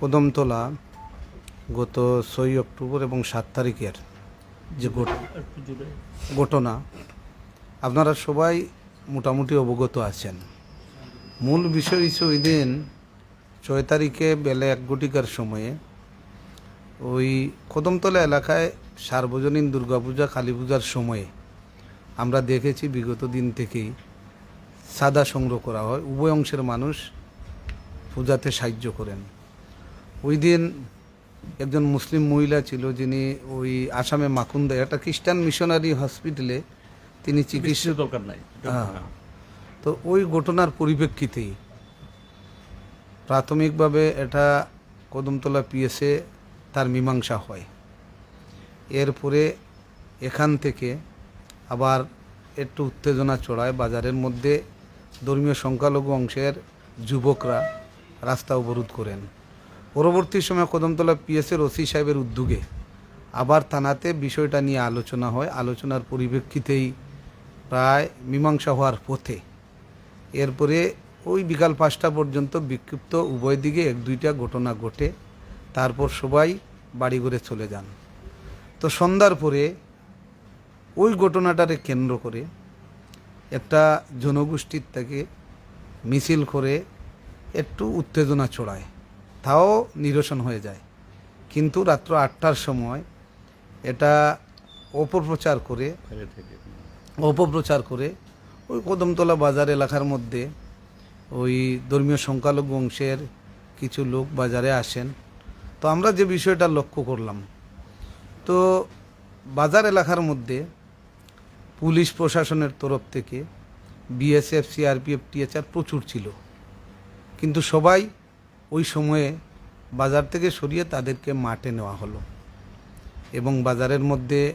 কদমতলা গত ছয়ই অক্টোবর এবং সাত তারিখের যে ঘটনা, আপনারা সবাই মোটামুটি অবগত আছেন। মূল বিষয় হচ্ছে ওই দিন ছয় তারিখে বেলা এক ঘটিকার সময়ে ওই কদমতলা এলাকায় সার্বজনীন দুর্গাপূজা কালী পূজার সময়ে আমরা দেখেছি বিগত দিন থেকেই সাদা সংগ্রহ করা হয়। উভয় অংশের মানুষ পূজাতে সাহায্য করেন। ওই দিন একজন মুসলিম মহিলা ছিল যিনি ওই আসামে মাকুন্দা একটা খ্রিস্টান মিশনারি হসপিটালে তিনি চিকিৎসা দরকার নাই। হ্যাঁ। তো ওই ঘটনার পরিপ্রেক্ষিতেই প্রাথমিকভাবে এটা কদমতলা পিএসে তার মীমাংসা হয়। এরপরে এখান থেকে আবার একটু উত্তেজনা চড়ায় বাজারের মধ্যে। ধর্মীয় সংখ্যালঘু অংশের যুবকরা রাস্তা অবরোধ করেন। পরবর্তী সময় কদমতলা পিএসের ওসি সাহেবের উদ্যোগে আবার থানাতে বিষয়টা নিয়ে আলোচনা হয়। আলোচনার পরিপ্রেক্ষিতেই প্রায় মীমাংসা হওয়ার পথে এরপরে ওই বিকাল পাঁচটা পর্যন্ত বিক্ষিপ্ত উভয় দিকে এক দুইটা ঘটনা ঘটে। তারপর সবাই বাড়ি ঘরে চলে যান। তো সন্ধ্যার পরে ওই ঘটনাটারে কেন্দ্র করে একটা জনগোষ্ঠীর থেকে মিছিল করে একটু উত্তেজনা ছড়ায়। তাও নিরসন হয়ে যায়। কিন্তু রাত্র আটটার সময় এটা অপপ্রচার করে অপপ্রচার করে ওই কদমতলা বাজার এলাকার মধ্যে ওই ধর্মীয় সংখ্যালঘু অংশের কিছু লোক বাজারে আসেন। তো আমরা যে বিষয়টা লক্ষ্য করলাম তো বাজার এলাকার মধ্যে পুলিশ প্রশাসনের তরফ থেকে বিএসএফ সিআরপিএফ টিএচআর প্রচুর ছিল। কিন্তু সবাই ওই সময়ে বাজার থেকে সরিয়ে তাদেরকে মাঠে নেওয়া হলো। এবং বাজারের মধ্যে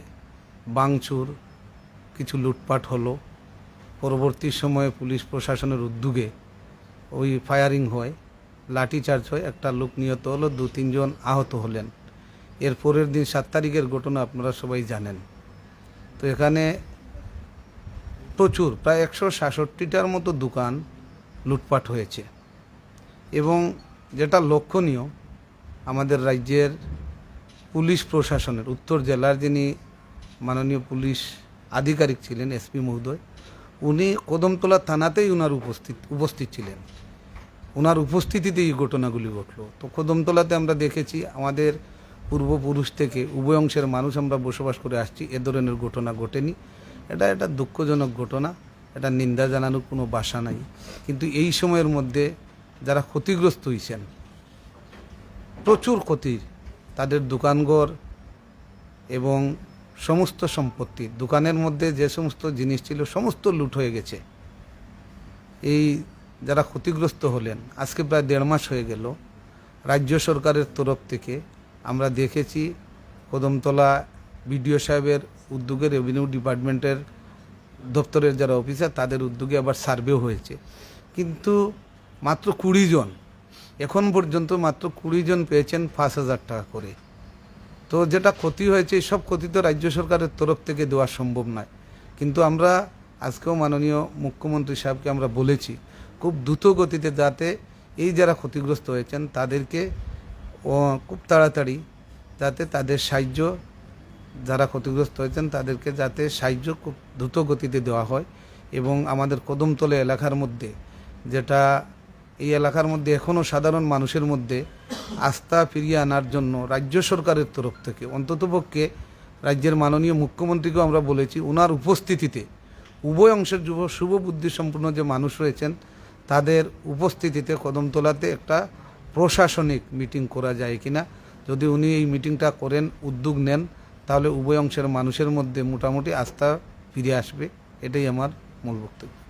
বাংচুর, কিছু লুটপাট হলো। পরবর্তী সময়ে পুলিশ প্রশাসনের উদ্যোগে ওই ফায়ারিং হয় লাঠিচার্জ হয়, একটা লোক নিহত হলো, দু তিনজন আহত হলেন। এর পরের দিন সাত তারিখের ঘটনা আপনারা সবাই জানেন। তো এখানে প্রচুর, প্রায় একশো সাতষট্টিটার মতো দোকান লুটপাট হয়েছে। এবং যেটা লক্ষণীয় আমাদের রাজ্যের পুলিশ প্রশাসনের, উত্তর জেলার যিনি মাননীয় পুলিশ আধিকারিক ছিলেন এসপি মহোদয়, উনি কদমতলা থানাতেই ওনার উপস্থিত উপস্থিত ছিলেন। ওনার উপস্থিতিতে এই ঘটনাগুলি ঘটলো। তো কদমতলাতে আমরা দেখেছি আমাদের পূর্বপুরুষ থেকে উভয় অংশের মানুষ আমরা বসবাস করে আসছি, এ ধরনের ঘটনা ঘটেনি। এটা একটা দুঃখজনক ঘটনা, এটা নিন্দা জানানোর কোনো বাসা নাই। কিন্তু এই সময়ের মধ্যে যারা ক্ষতিগ্রস্ত হয়েছেন প্রচুর ক্ষতি তাদের দোকানঘর এবং সমস্ত সম্পত্তি, দোকানের মধ্যে যে সমস্ত জিনিস ছিল, সমস্ত লুট হয়ে গেছে। এই যারা ক্ষতিগ্রস্ত হলেন, আজকে প্রায় দেড় মাস হয়ে গেল, রাজ্য সরকারের তরফ থেকে আমরা দেখেছি, কদমতলা বিডিও সাহেবের উদ্যোগে রেভিনিউ ডিপার্টমেন্টের দপ্তরের যারা অফিসার, তাদের উদ্যোগে আবার সার্ভেও হয়েছে। কিন্তু মাত্র কুড়ি জন। এখন পর্যন্ত মাত্র কুড়ি জন পেয়েছেন পাঁচ হাজার টাকা করে। তো যেটা ক্ষতি হয়েছে সব ক্ষতি তো রাজ্য সরকারের তরফ থেকে দেওয়া সম্ভব নয়। কিন্তু আমরা আজকেও মাননীয় মুখ্যমন্ত্রী সাহেবকে আমরা বলেছি, খুব দ্রুত গতিতে যাতে এই যারা ক্ষতিগ্রস্ত হয়েছেন তাদেরকে খুব তাড়াতাড়ি যাতে তাদের সাহায্য, যারা ক্ষতিগ্রস্ত হয়েছেন তাদেরকে যাতে সাহায্য খুব দ্রুত গতিতে দেওয়া হয়। এবং আমাদের কদমতলে এলাকার মধ্যে যেটা এই এলাকার মধ্যে এখনও সাধারণ মানুষের মধ্যে আস্থা ফিরিয়ে আনার জন্য রাজ্য সরকারের তরফ থেকে, অন্ততপক্ষে রাজ্যের মাননীয় মুখ্যমন্ত্রীকেও আমরা বলেছি ওনার উপস্থিতিতে উভয় অংশের যুব, শুভ বুদ্ধি সম্পন্ন যে মানুষ রয়েছেন, তাদের উপস্থিতিতে কদমতলাতে একটা প্রশাসনিক মিটিং করা যায় কিনা। যদি উনি এই মিটিংটা করেন, উদ্যোগ নেন, তাহলে উভয় অংশের মানুষের মধ্যে মোটামুটি আস্থা ফিরে আসবে, এটাই আমার মূল বক্তব্য।